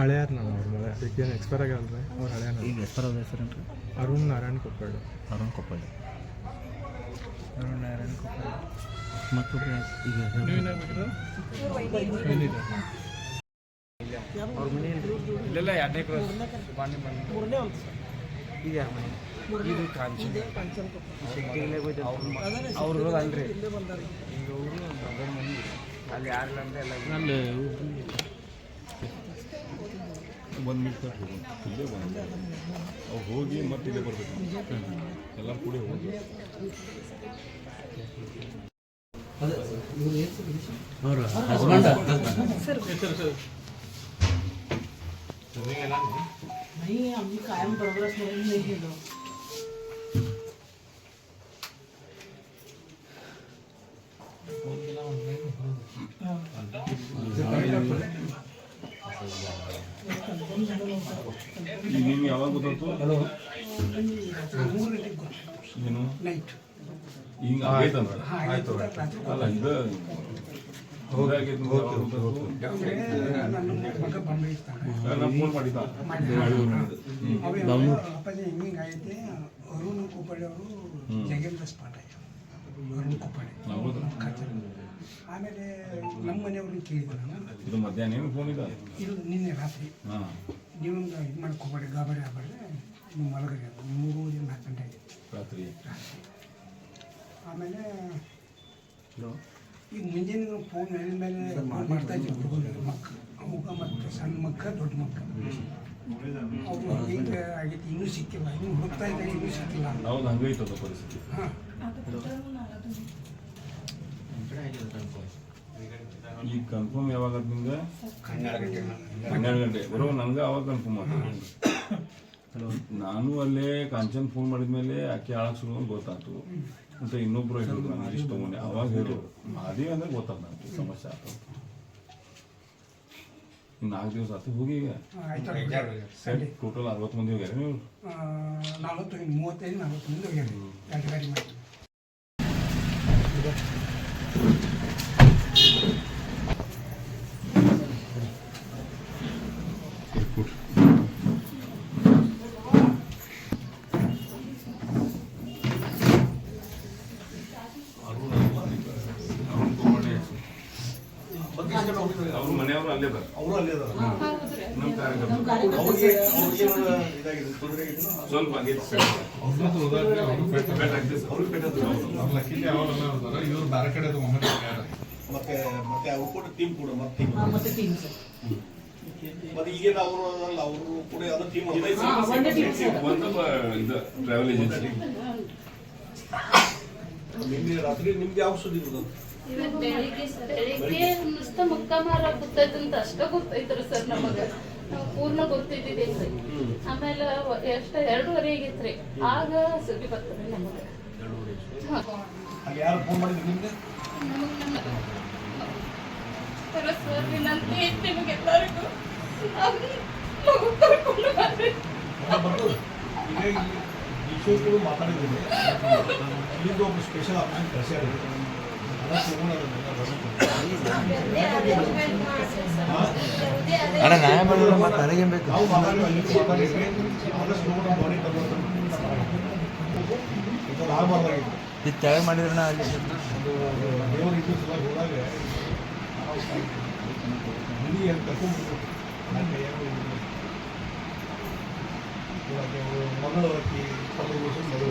ಹಳೆಯಾರ ನಾನು ಅವ್ರ ಅದಕ್ಕೆ ಏನು ಎಕ್ಸ್ಪೈರ್ ಅವ್ರು ಹಳೆಯ ಈಗ ಹೆಸರದ ಹೆಸರೇನ್ರಿ ಅರುಣ್ ನಾರಾಯಣ್ ಕೊಪ್ಪಾಡು ಅರುಣ್ ಕೊಪ್ಪಳ್ಳಿ. ಅರುಣ್ ನಾರಾಯಣ್ ಕೊಪ್ಪಳ್ಳಿ. ಮತ್ತೊಬ್ಬರು ಈಗ ಏನಿದೆ ಅವ್ರ ಮನೆ ಇಲ್ರಿ ಇಲ್ಲೆಲ್ಲ ಎರಡನೇ ಕ್ರಾಸ್ ಬಾಂಡಿ ಮನೆ. ಈಗ ಯಾರ ಮನೆ? ಇದು ಕಾಂಚನ. ಶೆಟ್ಟಿಗೆ ಹೋಯ್ತು. ಅವ್ರು ಇರೋದಲ್ರಿ ಈಗ ಅವರು ಮಗನ ಮಂದಿ ಅಲ್ಲಿ ಯಾರಿಲ್ಲ ಅಂದ್ರೆ ಎಲ್ಲ ಅಲ್ಲಿ ಒಂದು ಮಿನಿಟ್ ಇಲ್ಲೇ ಬಂದು ಅವ್ರು ಹೋಗಿ ಮತ್ತೆ ಇಲ್ಲೇ ಬರ್ಬೇಕು ಎಲ್ಲರೂ ಕೂಡಿ ಹೋಗಿ ಅವ್ರ ಹಸ್ಬೆಂಡ್ नहीं हम कायम प्रोग्रेस में नहीं है लोग ಗೊತ್ತಾಯ್ತು ಏನು ನೈಟ್ ಆಗೈತಂತ ಆಯ್ತು ಅಲ್ಲ ಇದು? ನಾನು ಫೋನ್ ಮಾಡಿದ್ದ. ಅಪ್ಪಾಜಿ ಹಿಂಗೆ ಆಗೈತೆ. ಅರುಣ್ ಕುಪ್ಪಳ್ಳಿ ಅವರು ಜಗೇಂದ್ರ ಸ್ಪಾಟ್ ಆಯ್ತು. ಹೌದು. ಆಮೇಲೆ ನಮ್ಮ ಮನೆಯವ್ರನ್ನ ಕೇಳಿದೆ ನಾನು. ಇದು ಮಧ್ಯಾಹ್ನ ಏನು ಫೋನ್ ಇದೆ? ಇದು ನಿನ್ನೆ ರಾತ್ರಿ. ನೀವೊಂದು ಇದು ಮಾಡ್ಕೊಬೇಡಿ ಗಾಬರಿ ಆಗ್ಬೇಡ್ರಿ ನೀವು ಮಲಗರಿ. ಮೂರುವರೆ ನಾಲ್ಕು ಗಂಟೆ ಆಗಿದೆ ರಾತ್ರಿ. ಆಮೇಲೆ ಈಗ ಮುಂಜಾನೆ ಫೋನ್ ಹೇಳಿದ ಮೇಲೆ ಮಾಡ್ತಾ ಇದ್ದೀವಿ. ಹುಡುಗರು ಮಕ್ಕ ಅವಾಗ ಮತ್ತು ಸಣ್ಣ ಮಕ್ಕ ದೊಡ್ಡ ಮಕ್ಕ. ಅವರು ಹಿಂಗೆ ಆಗೈತಿ ಇನ್ನೂ ಸಿಕ್ಕಿಲ್ಲ. ಇನ್ನೂ ಹುಡುಕ್ತಾ ಇದ್ದಾರೆ ಇನ್ನೂ ಸಿಕ್ಕಿಲ್ಲ. ಹೌದು ಹಂಗೈತದ ಪರಿಸ್ಥಿತಿ ಹಾಂ. ಈಗ ಕನ್ಫರ್ಮ್? ಯಾವಾಗ ನಿಮ್ಗೆ? ಹನ್ನೆರಡು ಗಂಟೆ ಬರೋ ನಂಗೆ ಅವಾಗ ಕನ್ಫರ್ಮ್ ಹಲೋ ನಾನು ಅಲ್ಲೇ ಕಾಂಚನ್ ಫೋನ್ ಮಾಡಿದ್ಮೇಲೆ ಆಕೆ ಆಳಕ್ ಶುರು ಗೊತ್ತಾಯ್ತು. ಮತ್ತೆ ಇನ್ನೊಬ್ರು ಹೇಳಿದ್ರು ನಾನು ಇಷ್ಟು ತಗೊಂಡೆ ಅವಾಗ ಹೇಳಿದ್ರು. ಅದೇ ಅಂದ್ರೆ ಗೊತ್ತಾಯ್ತು ನನಗೆ ಸಮಸ್ಯೆ ಆಯ್ತು ಇನ್ನು ನಾಲ್ಕು ದಿವಸ ಆತು ಹೋಗಿ ಈಗ. ಆಯ್ತು ಟೋಟಲ್ ಅರವತ್ತು ಮಂದಿ ಹೋಗ್ಯಾರ ನೀವು? ನಲವತ್ತು ಮೂವತ್ತೈದು ನಲವತ್ತು ಮಂದಿ ಹೋಗ್ಯಾರ. ಗಾಡಿ ಮಾಡಿ ಅವ್ರ ಮನೆಯವರು ಅಲ್ಲೇ ಬರ ಅವರು ಅಲ್ಲೇ ಅದಾರ ನಮ್ಮ ಕಾರ್ಯಕ್ರಮ. ಸ್ವಲ್ಪ ಆಗೈತೆ ಪೆಟ್. ಆಗ್ತದೆ ಸರ್. ಅವ್ರಿಗೆ ಪೆಟ್ ಆಗ್ತದೆ. ಇವರು ಬೇರೆ ಕಡೆ ಮತ್ತೆ ಮತ್ತೆ ಅವ್ರು ಕೂಡ ಟೀಮ್ ಕೂಡ ಮತ್ತೆ ಮತ್ತೆ ಟೀಮ್ ಸರ್. ಮತ್ತೆ ಅವರು ಅಲ್ಲ ಅವರು ಕೂಡ ಅದರ ಟೀಮ್ ಒಂದೇ ಟೀಮ್ ಒಂದು ಇದು ಟ್ರಾವೆಲ್ ಏಜೆನ್ಸಿ ನಿನ್ನೆ ರಾತ್ರಿ ನಿಮ್ಗೆ ಯಾವ ಸುದ್ದಿ ಇವತ್ ಬೆಳಿಗ್ಗೆ ಬೆಳಿಗ್ಗೆ ನುಸ್ತ ಅಷ್ಟ ಗೊತ್ತೈತ್ರಿ ಸರ್ ನಮಗ. ನಾವು ಪೂರ್ಣ ಗೊತ್ತಿದ್ದಿದ್ದೇನ್ರಿ. ಆಮೇಲೆ ಎಷ್ಟ ಎರಡೂವರೆ ಆಗೈತ್ರಿ. ಆಗ ಸುದ್ದಿ ಬರ್ತದೆ ನಮಗ. ಸರ್ ವಿನಂತಿ ಐತಿ ನಿಮಗೆಲ್ಲರಿಗೂ. ಮಗು ಕರ್ಕೊಂಡು ಬರ್ರಿ ಮಾತಾಡಿದ್ದೀನಿ. ಇಲ್ಲಿಂದ ಒಬ್ಬ ಸ್ಪೆಷಲ್ ಅಪಾಯಿಂಟ್ ಕಳ್ಸ್ಯಾರ ಅಣ್ಣ ನ್ಯಾಯ ಮಾಡಿದ್ರೆ ಮತ್ತೆ ನನಗೇನು ಬೇಕು? ಅಲ್ಲಿ ಇದು ಮಾಡಿದ್ರೆ ಅಲ್ಲಿ. ಇವಾಗ ಅವ್ರು ಮಗಳು ಮಗಳು.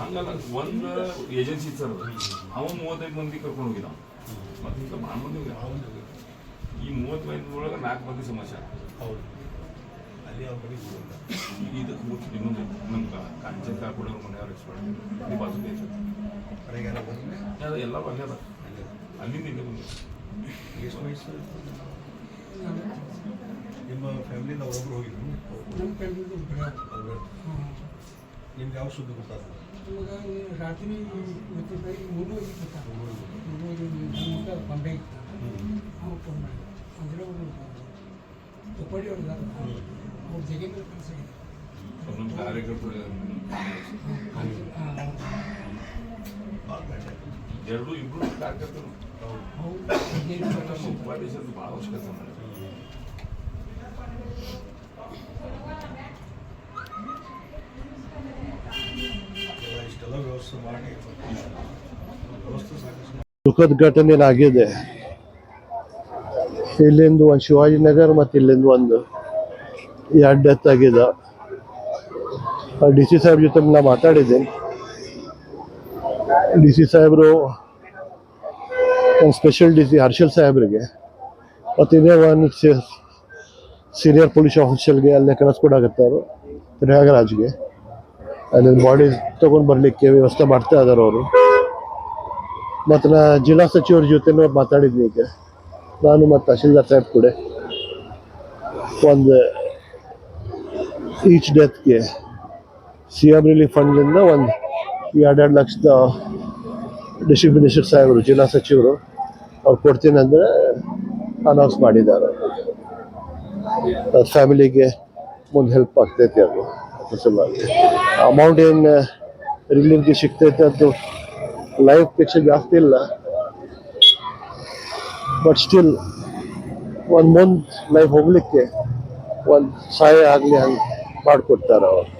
ಹಂಗಲ್ಲ ಒಂದು ಏಜೆನ್ಸಿ ಸರ್ ಅವ ಮೂವತ್ತೈದು ಮಂದಿ ಕರ್ಕೊಂಡು ಹೋಗಿದ ಮತ್ತೆ ಈಗ ಭಾಳ ಮಂದಿ ಹೋಗ್ಯಾರ. ಈ ಮೂವತ್ತೈದು ಒಳಗೆ ನಾಲ್ಕು ಮಂದಿ ಸಮಸ್ಯೆ ಹೌದು ಅಲ್ಲಿ ಅವ್ರ ಹೋಗಲ್ಲ ಇದು ಇನ್ನೊಂದು ನಮ್ಮ ಕಾಂಚನ್ ಕಾಪುಡ ಮನೆಯವ್ರ ಎಕ್ಸ್ಪರ್ಟ್ ಅಲ್ಲಿ ಬಾಜು ಎಲ್ಲ ಅದ ಅಲ್ಲಿಂದ ಇಲ್ಲಿ ಬಂದು ವಯಸ್ಸು ನಿಮ್ಮ ಫ್ಯಾಮಿಲಿಯಿಂದ ಒಬ್ಬರು ಹೋಗಿದ್ರು. ನಮ್ಮ ಫ್ಯಾಮಿಲಿ ಅವ್ರು ನಿಮ್ಗೆ ಯಾವ ಸುದ್ದಿ ಗೊತ್ತಾಗ್ತದೆ? ನಿಮಗೆ ರಾತ್ರಿ ಗೊತ್ತಿದ್ದ ಮೂರುವರೆಗೆ ಮೂರು ಮೂರುವರೆ ನನ್ನ ಮಗ ಬಾಂಬೆ ಇತ್ತ. ಅವ್ರು ಫೋನ್ ಮಾಡಿ ಅಂದರೆ ಅವರು ತುಪ್ಪಡಿ ಅವ್ರು ಇದ್ದಾರೆ ಅವ್ರು ಜಗೇಂದ್ರ ಕೆಲಸ ಇದೆ ನಮ್ಮ ಎರಡು ಇಬ್ಬರು ಕಾರ್ಯಕರ್ತರು. ಸಾಕಷ್ಟು ದುಃಖದ ಘಟನೆ ಆಗಿದೆ ಇಲ್ಲಿಂದ ಒಂದು ಶಿವಾಜಿನಗರ್ ಮತ್ತು ಇಲ್ಲಿಂದ ಒಂದು ಎರಡು ಡೆತ್ ಆಗಿದೆ. ಡಿ ಸಿ ಸಾಹೇಬ್ ಜೊತೆ ನಾ ಮಾತಾಡಿದ್ದೀನಿ. ಡಿ ಸಿ ಸಾಹೇಬರು ಒಂದು ಸ್ಪೆಷಲ್ ಡಿ ಸಿ ಹರ್ಷಲ್ ಸಾಹೇಬ್ರಿಗೆ. ಮತ್ತು ಇದೇ ಒಂದು ಸೀನಿಯರ್ ಪೊಲೀಸ್ ಆಫೀಸರ್ಗೆ ಅಲ್ಲೇ ಅವರು, ಪ್ರಯಾಗರಾಜ್ಗೆ. ಅಲ್ಲಿ ಬಾಡಿ ತೊಗೊಂಡು ಬರಲಿಕ್ಕೆ ವ್ಯವಸ್ಥೆ ಮಾಡ್ತಾ ಇದ್ದಾರೆ ಅವರು. ಮತ್ತು ನಾ ಜಿಲ್ಲಾ ಸಚಿವರ ಜೊತೆನೂ ಮಾತಾಡಿದ್ವಿ ಈಗ. ನಾನು ಮತ್ತು ತಹಶೀಲ್ದಾರ್ ಸಾಹೇಬ್ ಕೂಡ. ಒಂದು ಈಚ್ ಡೆತ್ಗೆ ಸಿ ಎಂ ರಿಲೀಫ್ ಫಂಡ್ನಿಂದ ಒಂದು ಎರಡೆರಡು ಲಕ್ಷದ ಡಿಸ್ಟ್ರಿಕ್ಟ್ ಮಿನಿಸ್ಟರ್ ಸಾಹೇಬರು, ಜಿಲ್ಲಾ ಸಚಿವರು. ಅವ್ರು ಕೊಡ್ತೀನಿ ಅಂದರೆ ಅನೌನ್ಸ್ ಮಾಡಿದ್ದಾರೆ. ಫ್ಯಾಮಿಲಿಗೆ ಮುಂದೆ ಹೆಲ್ಪ್ ಆಗ್ತೈತಿ ಅದು. ಸಲುವಾಗಿ ಅಮೌಂಟ್ ಏನು ರಿಲೀಫ್ಗೆ ಸಿಗ್ತೈತೆ ಅದು. ಲೈಫ್ ಪೇಕ್ಷ ಜಾಸ್ತಿ ಇಲ್ಲ. ಬಟ್ ಸ್ಟಿಲ್ ಒಂದು ಮುಂದೆ ಲೈಫ್ ಹೋಗಲಿಕ್ಕೆ ಒಂದು ಸಹಾಯ ಆಗಲಿ ಹಂಗೆ ಮಾಡಿಕೊಡ್ತಾರೆ ಅವರು.